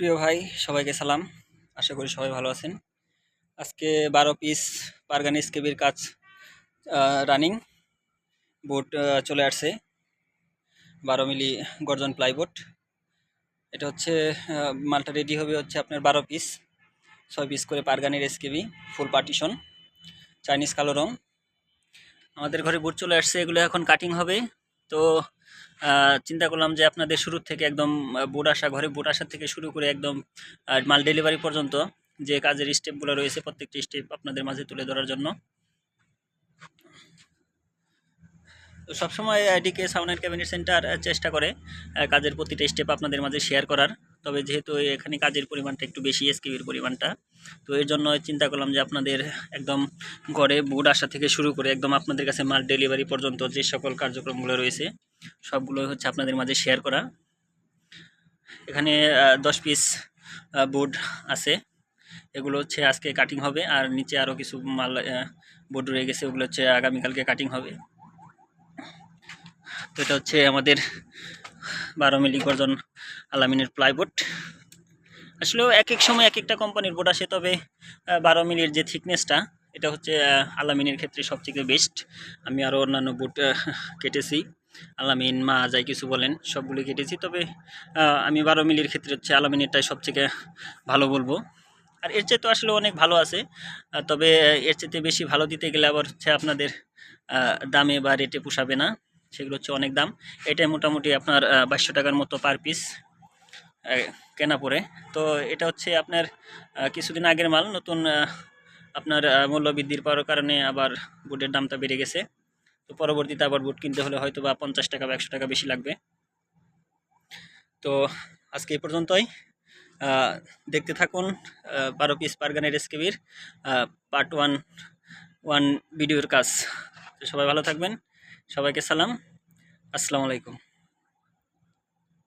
প্রিয় ভাই, সবাইকে সালাম। আশা করি সবাই ভালো আছেন। আজকে বারো পিস পারগানি স্কেবির কাজ রানিং বোট চলে আসছে। বারো মিলি গর্জন প্লাইবোর্ড এটা হচ্ছে মালটা রেডি হবে হচ্ছে আপনার বারো পিস ছয় পিস করে পারগানির এসকেবি ফুল পার্টিশন চাইনিজ কালো রং। আমাদের ঘরে বুট চলে আসছে, এগুলো এখন কাটিং হবে। তো চিন্তা করলাম যে আপনাদের শুরু থেকে একদম বুট আসা, ঘরে বুট আসা থেকে শুরু করে একদম মাল ডেলিভারি পর্যন্ত যে কাজের স্টেপগুলো রয়েছে প্রত্যেকটি স্টেপ আপনাদের মাঝে তুলে ধরার জন্য। তো সবসময় DK sound and cabinet centre চেষ্টা করে কাজের প্রতিটা স্টেপ আপনাদের মাঝে শেয়ার করার। তবে যেহেতু এখানে কাজের পরিমাণটা একটু বেশি এসকিবির পরিমাণটা, তো এর জন্য চিন্তা করলাম যে আপনাদের একদম ঘরে বুট আসা থেকে শুরু করে একদম আপনাদের কাছে মাল ডেলিভারি পর্যন্ত যে সকল কার্যক্রমগুলো রয়েছে সবগুলো হচ্ছে আপনাদের মাঝে শেয়ার করা। এখানে দশ পিস বোর্ড আছে। এগুলো হচ্ছে আজকে কাটিং হবে, আর নিচে আরও কিছু মাল বোর্ড রয়ে গেছে, ওগুলো হচ্ছে আগামীকালকে কাটিং হবে। তো এটা হচ্ছে আমাদের বারো মিলি গর্জন আলামিনের প্লাইবোর্ড আসলে এক এক সময় এক একটা কোম্পানির বোর্ড আসে, তবে বারো মিলির যে থিকনেসটা এটা হচ্ছে আলামিনের ক্ষেত্রে সবথেকে বেস্ট আমি আরও অন্যান্য বুট কেটেছি। আলামিন, মা যাই কিছু বলেন সবগুলো কেটেছি। তবে আমি বারো মিলির ক্ষেত্রে হচ্ছে আলামিনেরটাই সবথেকে ভালো বলব। আর এর চেয়ে তো আসলে অনেক ভালো আছে। তবে এর চেয়ে বেশি ভালো দিতে গেলে আবার হচ্ছে আপনাদের দামে বা রেটে পোষাবে না। সেগুলো হচ্ছে অনেক দাম। এটা মোটামুটি আপনার বাইশশো টাকার মতো পার পিস কেনা পড়ে। তো এটা হচ্ছে আপনার কিছুদিন আগের মাল। নতুন আপনার মূল্য বৃদ্ধির পাওয়ার কারণে আবার বুটের দামটা বেড়ে গেছে। তো পরবর্তীতে আবার বুট কিনতে হলে হয়তো বা পঞ্চাশ টাকা বা একশো টাকা বেশি লাগবে। তো আজকে এই পর্যন্তই। দেখতে থাকুন বারো পিস পারগানের এসকেবির পার্ট ওয়ান ওয়ান ভিডিওর কাজ। তো সবাই ভালো থাকবেন। সবাইকে সালাম। আসসালামু আলাইকুম।